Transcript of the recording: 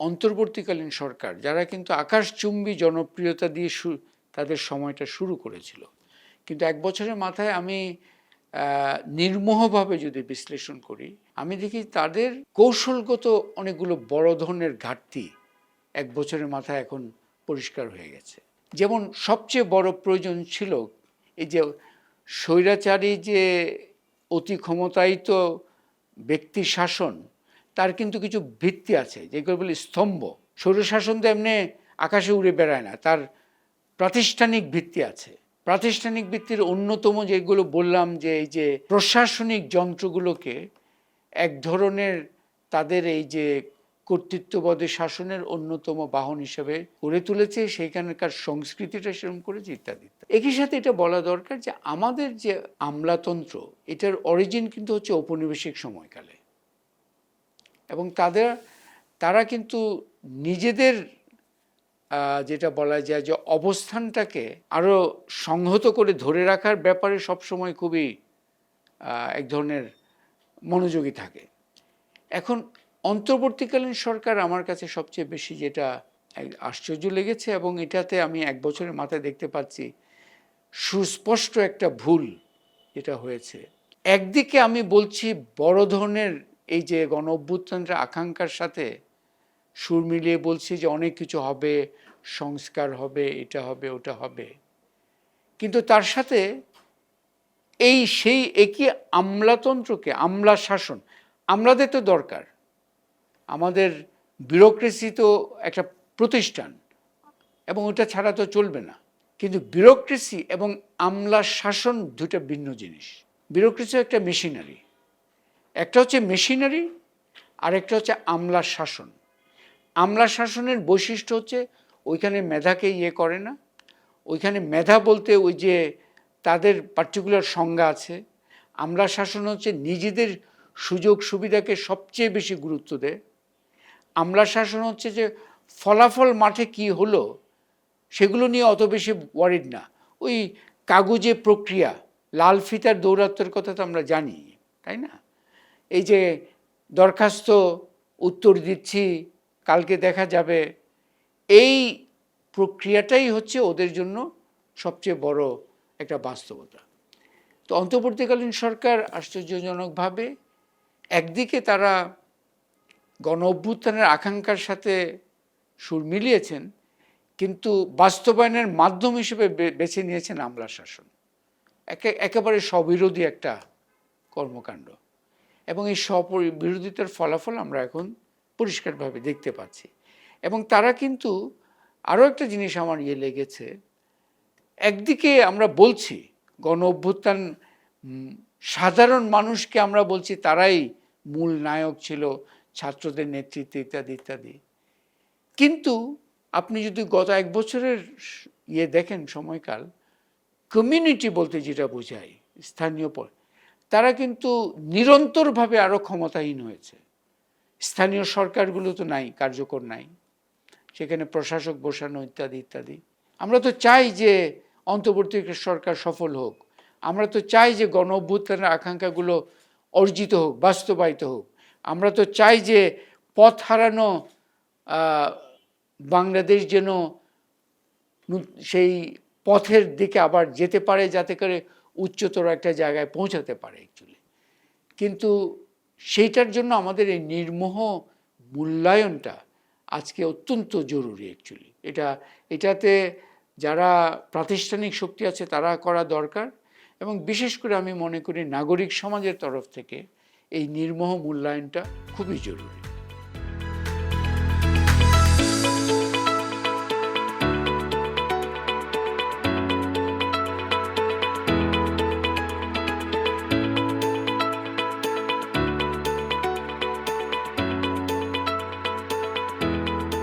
অন্তর্বর্তীকালীন সরকার, যারা কিন্তু আকাশচুম্বী জনপ্রিয়তা দিয়ে তাদের সময়টা শুরু করেছিল। কিন্তু এক বছরের মাথায় আমি নির্মোহভাবে যদি বিশ্লেষণ করি, আমি দেখি তাদের কৌশলগত অনেকগুলো বড় ধরনের ঘাটতি এক বছরের মাথায় এখন পরিষ্কার হয়ে গেছে। যেমন সবচেয়ে বড় প্রয়োজন ছিল এই যে স্বৈরাচারী যে অতি ক্ষমতায়িত ব্যক্তি শাসন তার কিন্তু কিছু ভিত্তি আছে যেগুলো বলি স্তম্ভ। স্বৈরশাসন তো এমনি আকাশে উড়ে বেড়ায় না, তার প্রাতিষ্ঠানিক ভিত্তি আছে। প্রাতিষ্ঠানিক ভিত্তির অন্যতম যেগুলো বললাম যে এই যে প্রশাসনিক যন্ত্রগুলোকে এক ধরনের তাদের এই যে কর্তৃত্ববাদী শাসনের অন্যতম বাহন হিসেবে গড়ে তুলেছে সেইখানকার সংস্কৃতিটা সেরকম করেছে ইত্যাদি। ইত্যাদি। একই সাথে এটা বলা দরকার যে আমাদের যে আমলাতন্ত্র, এটার অরিজিন কিন্তু হচ্ছে ঔপনিবেশিক সময়কালে। এবং তাদের, তারা কিন্তু নিজেদের যেটা বলা যায় যে অবস্থানটাকে আরও সংহত করে ধরে রাখার ব্যাপারে সবসময় খুবই এক ধরনের মনোযোগী থাকে। এখন অন্তর্বর্তীকালীন সরকার আমার কাছে সবচেয়ে বেশি যেটা আশ্চর্য লেগেছে এবং এটাতে আমি এক বছরের মাথায় দেখতে পাচ্ছি, সুস্পষ্ট একটা ভুল যেটা হয়েছে। একদিকে আমি বলছি বড় ধরনের এই যে গণ অভ্যুত্থানের আকাঙ্ক্ষার সাথে সুর মিলিয়ে বলছি যে অনেক কিছু হবে, সংস্কার হবে, এটা হবে, ওটা হবে। কিন্তু তার সাথে এই সেই একই আমলাতন্ত্রকে, আমলা শাসন, আমলাদের তো দরকার। আমাদের বিউরোক্রেসি তো একটা প্রতিষ্ঠান এবং ওটা ছাড়া তো চলবে না। কিন্তু বিউরোক্রেসি এবং আমলা শাসন দুটো ভিন্ন জিনিস। বিউরোক্রেসি একটা মেশিনারি। একটা হচ্ছে মেশিনারি আর একটা হচ্ছে আমলা শাসন। আমলা শাসনের বৈশিষ্ট্য হচ্ছে ওইখানে মেধাকে ইয়ে করে না। ওইখানে মেধা বলতে ওই যে তাদের পার্টিকুলার সংজ্ঞা আছে। আমলা শাসন হচ্ছে নিজেদের সুযোগ সুবিধাকে সবচেয়ে বেশি গুরুত্ব দেয়। আমলা শাসন হচ্ছে যে ফলাফল মাঠে কি হলো সেগুলো নিয়ে অত বেশি ওয়ারিড না। ওই কাগজে প্রক্রিয়া, লাল ফিতার দৌরাত্মের কথা তো আমরা জানি, তাই না? এই যে দরখাস্ত উত্তর দিচ্ছি, কালকে দেখা যাবে। এই প্রক্রিয়াটাই হচ্ছে ওদের জন্য সবচেয়ে বড় একটা বাস্তবতা। তো অন্তর্বর্তীকালীন সরকার আশ্চর্যজনকভাবে একদিকে তারা গণ অভ্যুত্থানের আকাঙ্ক্ষার সাথে সুর মিলিয়েছেন, কিন্তু বাস্তবায়নের মাধ্যম হিসেবে বেছে নিয়েছেন আমলা শাসন। একে, একেবারে স্ববিরোধী একটা কর্মকাণ্ড। এবং এই সপরি বিরোধিতার ফলাফল আমরা এখন পরিষ্কারভাবে দেখতে পাচ্ছি। এবং তারা কিন্তু আরও একটা জিনিস আমার ইয়ে লেগেছে। একদিকে আমরা বলছি, গণ অভ্যুত্থান সাধারণ মানুষকে আমরা বলছি তারাই মূল নায়ক ছিল, ছাত্রদের নেতৃত্বে ইত্যাদি ইত্যাদি। কিন্তু আপনি যদি গত এক বছরের ইয়ে দেখেন সময়কাল কমিউনিটি বলতে যেটা বোঝায়, স্থানীয় তারা কিন্তু নিরন্তরভাবে আরও ক্ষমতাহীন হয়েছে। স্থানীয় সরকারগুলো তো নাই, কার্যকর নাই। সেখানে প্রশাসক বসানো ইত্যাদি ইত্যাদি। আমরা তো চাই যে অন্তর্বর্তী সরকার সফল হোক। আমরা তো চাই যে গণ অভ্যুত্থানের আকাঙ্ক্ষাগুলো অর্জিত হোক, বাস্তবায়িত হোক। আমরা তো চাই যে পথ হারানো বাংলাদেশ যেন সেই পথের দিকে আবার যেতে পারে, যাতে করে উচ্চতর একটা জায়গায় পৌঁছাতে পারে অ্যাকচুয়ালি কিন্তু সেইটার জন্য আমাদের এই নির্মোহ মূল্যায়নটা আজকে অত্যন্ত জরুরি অ্যাকচুয়ালি এটা, এটাতে যারা প্রাতিষ্ঠানিক শক্তি আছে তারা করা দরকার এবং বিশেষ করে আমি মনে করি নাগরিক সমাজের তরফ থেকে এই নির্মোহ মূল্যায়নটা খুবই জরুরি।